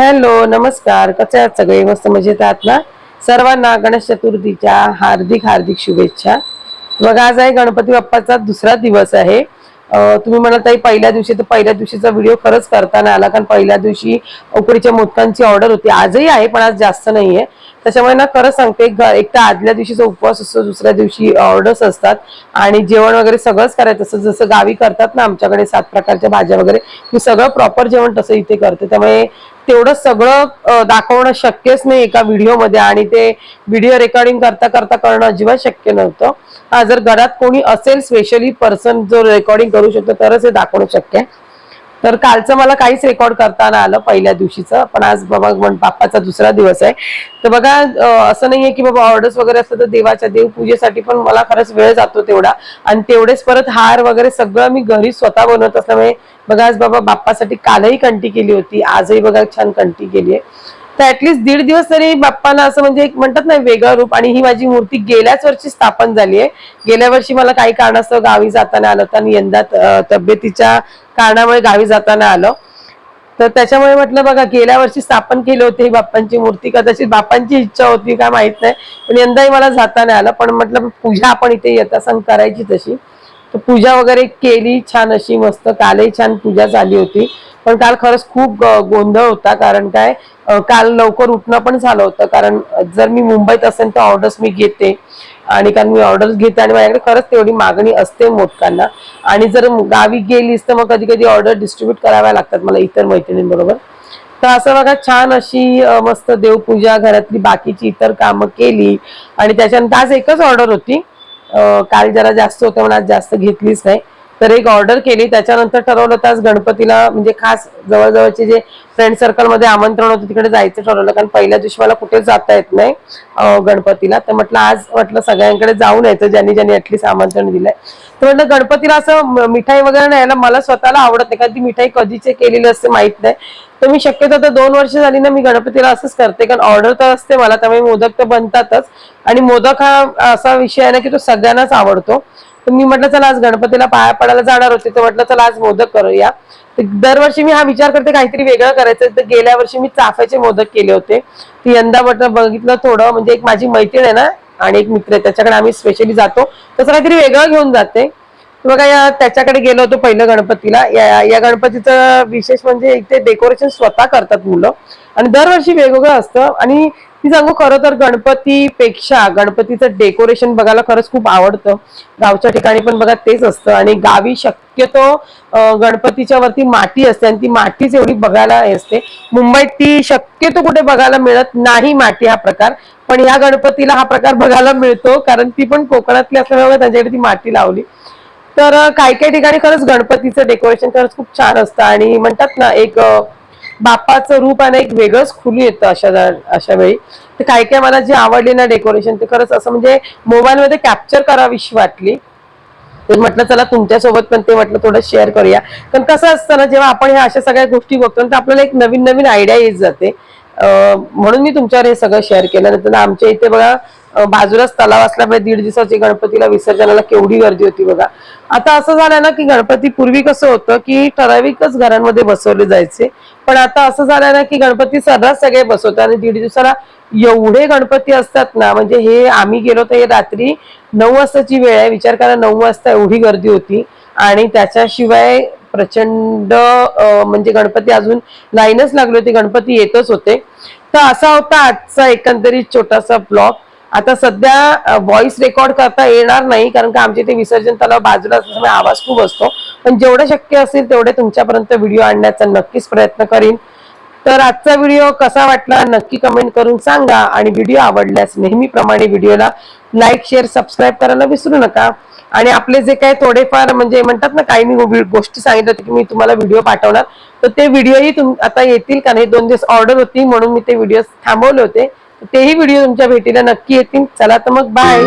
Hello नमस्कार. कसे आहात सगळे? मस्त मजेत आहात ना? सर्वांना गणेश चतुर्थीच्या हार्दिक हार्दिक शुभेच्छा. बघा आज आहे गणपती बाप्पाचा दुसरा दिवस आहे. तुम्ही म्हणत आहे पहिल्या दिवशी तर पहिल्या दिवशीचा व्हिडिओ खरंच करताना आला कारण पहिल्या दिवशी उकडीच्या मोदकांची ऑर्डर होती. आजही आहे पण आज जास्त नाही आहे त्याच्यामुळे ना खरंच सांगते एक तर आदल्या दिवशीचा उपवास असतो दुसऱ्या दिवशी ऑर्डर्स असतात. आणि जेवण वगैरे सगळंच करायचं असतं. जसं गावी करतात ना आमच्याकडे सात प्रकारच्या भाज्या वगैरे मी सगळं प्रॉपर जेवण तसं इथे करते. त्यामुळे तेवढं सगळं दाखवणं शक्यच नाही एका व्हिडिओमध्ये आणि ते व्हिडिओ रेकॉर्डिंग करता करता करणं अजिबात शक्य नव्हतं. हा जर घरात कोणी असेल स्पेशली पर्सन जो रेकॉर्डिंग करू शकतो तरच हे दाखवणं शक्य आहे. तर कालचं मला काहीच रेकॉर्ड करताना आलं पहिल्या दिवशीचं. पण आज बाबा बाप्पाचा दुसरा दिवस आहे. तर बघा असं असं नाहीये की बाबा ऑर्डर्स वगैरे असतं तर देवाच्या देवपूजेसाठी पण मला खरंच वेळ जातो तेवढा. आणि तेवढेच परत हार वगैरे सगळं मी घरी स्वतः बनवत असल्यामुळे बघा आज बाबा बाप्पासाठी कालही कंटी केली होती. आजही बघा छान कंटी केली आहे. तर ऍटलीस्ट दीड दिवस तरी बाप्पाला असं म्हणजे एक म्हणतात ना वेगळं रूप आणि ही माझी मूर्ती गेल्याच वर्षी स्थापन झाली आहे. गेल्या वर्षी मला काही कारणास्तव गावी जाताना आलं होतं आणि यंदा तब्येतीच्या कारणामुळे गावी जाताना आलं. तर त्याच्यामुळे म्हटलं बघा गेल्या वर्षी स्थापन केली होती ही बाप्पांची मूर्ती. कदाचित बाप्पांची इच्छा होती काय माहीत नाही पण यंदाही मला जाता नाही आलं. पण म्हटलं पूजा आपण इथे येता करायची तशी. तर पूजा वगैरे केली छान अशी मस्त. कालही छान पूजा झाली होती. पण काल खरंच खूप ग- गोंधळ होता कारण काय काल लवकर उठणं पण झालं होतं कारण जर मी मुंबईत असेल तर ऑर्डर्स मी घेते आणि कारण मी ऑर्डर्स घेते आणि माझ्याकडे खरंच तेवढी मागणी असते मोदकांना. आणि जर गावी गेलीस तर मग कधी कधी ऑर्डर डिस्ट्रीब्यूट कराव्या लागतात मला इतर मैत्रिणींबरोबर. तर असं बघा छान अशी मस्त देवपूजा घरातली बाकीची इतर कामं केली आणि त्याच्यानंतर आज एकच ऑर्डर होती. काल जरा जास्त होतं म्हणून आज जास्त घेतलीच नाही. तर एक ऑर्डर केली. त्याच्यानंतर ठरवलं तर आज गणपतीला म्हणजे खास जवळजवळचे जे फ्रेंड सर्कलमध्ये आमंत्रण होतं तिकडे जायचं ठरवलं. कारण पहिल्या दिवशी मला कुठेच जाता येत नाही गणपतीला. तर म्हटलं आज म्हटलं सगळ्यांकडे जाऊन यायचं. ज्यांनी ज्यांनी ऍटलीस्ट आमंत्रण दिलंय. तर म्हटलं गणपतीला असं मिठाई वगैरे न्यायला मला स्वतःला आवडत नाही. कारण ती मिठाई कधीचे केलेली असते माहीत नाही. तर मी शक्यतो आता दोन वर्ष झाली ना मी गणपतीला असंच करते. कारण ऑर्डर तर असते मला त्यामुळे मोदक तर बनतातच. आणि मोदक हा असा विषय आहे ना की तो सगळ्यांनाच आवडतो. तर मी म्हटलं चला आज गणपतीला पाया पडायला जाणार होते तर म्हटलं चला आज मोदक करूया. तर दरवर्षी मी हा विचार करते काहीतरी वेगळं करायचं तर गेल्या वर्षी मी चाफ्याचे मोदक केले होते. तर यंदा म्हटलं बघितलं थोडं म्हणजे एक माझी मैत्रीण आहे ना आणि एक मित्र आहे त्याच्याकडे आम्ही स्पेशली जातो. तसं काहीतरी वेगळं घेऊन जाते. बघा या त्याच्याकडे गेलो होतो पहिलं गणपतीला. या या गणपतीचं विशेष म्हणजे इथे डेकोरेशन स्वतः करतात मुलं. आणि दरवर्षी वेगवेगळं असतं. आणि ती सांगू खरं तर गणपतीपेक्षा गणपतीचं डेकोरेशन बघायला खरंच खूप आवडतं. गावच्या ठिकाणी पण बघा तेच असतं. आणि गावी शक्यतो गणपतीच्या वरती माती असते आणि ती मातीच एवढी बघायला असते. मुंबईत ती शक्यतो कुठे बघायला मिळत नाही माती हा प्रकार. पण ह्या गणपतीला हा प्रकार बघायला मिळतो. कारण ती पण कोकणातली असल्यामुळे त्यांच्याकडे ती माती लावली. तर काही काही ठिकाणी खरंच गणपतीचं डेकोरेशन खरंच खूप छान असतं आणि म्हणतात ना एक बापाचं रूप आणि एक वेगळंच खुली येतं अशा अशा वेळी. तर काही काही मला जे आवडले ना डेकोरेशन ते खरंच असं म्हणजे मोबाईल मध्ये कॅप्चर करावीशी वाटली. तर म्हटलं चला तुमच्यासोबत पण ते म्हटलं थोडं शेअर करूया. पण कसं असतं ना जेव्हा आपण ह्या अशा सगळ्या गोष्टी बघतो तर आपल्याला एक नवीन नवीन आयडिया येत जाते. म्हणून मी तुमच्यावर हे सगळं शेअर केलं. नंतर आमच्या इथे बघा बाजूलाच तलाव असल्यामुळे दीड दिवसाची गणपतीला विसर्जनाला केवढी गर्दी होती बघा. आता असं झालं ना की गणपती पूर्वी कसं होतं की ठराविकच घरांमध्ये बसवले जायचे. पण आता असं झालं ना की गणपती सर्रास सगळे बसवतात आणि दीड दिवसाला एवढे गणपती असतात ना म्हणजे हे आम्ही गेलो तर हे रात्री नऊ वाजताची वेळ आहे. विचार करा नऊ वाजता एवढी गर्दी होती. आणि त्याच्याशिवाय प्रचंड म्हणजे गणपती अजून लाईनच लागली होती. गणपती येतच होते. तर असा होता आजचा एकंदरीत छोटासा ब्लॉग. आता सध्या व्हॉइस रेकॉर्ड करता येणार नाही कारण का आमच्या इथे विसर्जन तलाव बाजूला असल्यामुळे आवाज खूप असतो. पण जेवढं शक्य असेल तेवढे तुमच्यापर्यंत व्हिडिओ आणण्याचा नक्कीच प्रयत्न करीन. तर आजचा व्हिडिओ कसा वाटला नक्की कमेंट करून सांगा. आणि व्हिडिओ आवडल्यास नेहमीप्रमाणे व्हिडिओला लाईक शेअर सबस्क्राईब करायला विसरू नका. आणि आपले जे काही थोडेफार म्हणजे म्हणतात ना काही मी गोष्टी सांगितल्या होत्या की मी तुम्हाला व्हिडिओ पाठवणार. तर ते व्हिडिओही आता येतील कारण हे दोन दिवस ऑर्डर होती म्हणून मी ते व्हिडिओ थांबवले होते. तेही व्हिडिओ तुमच्या भेटीला नक्की येतील. चला तर मग बाय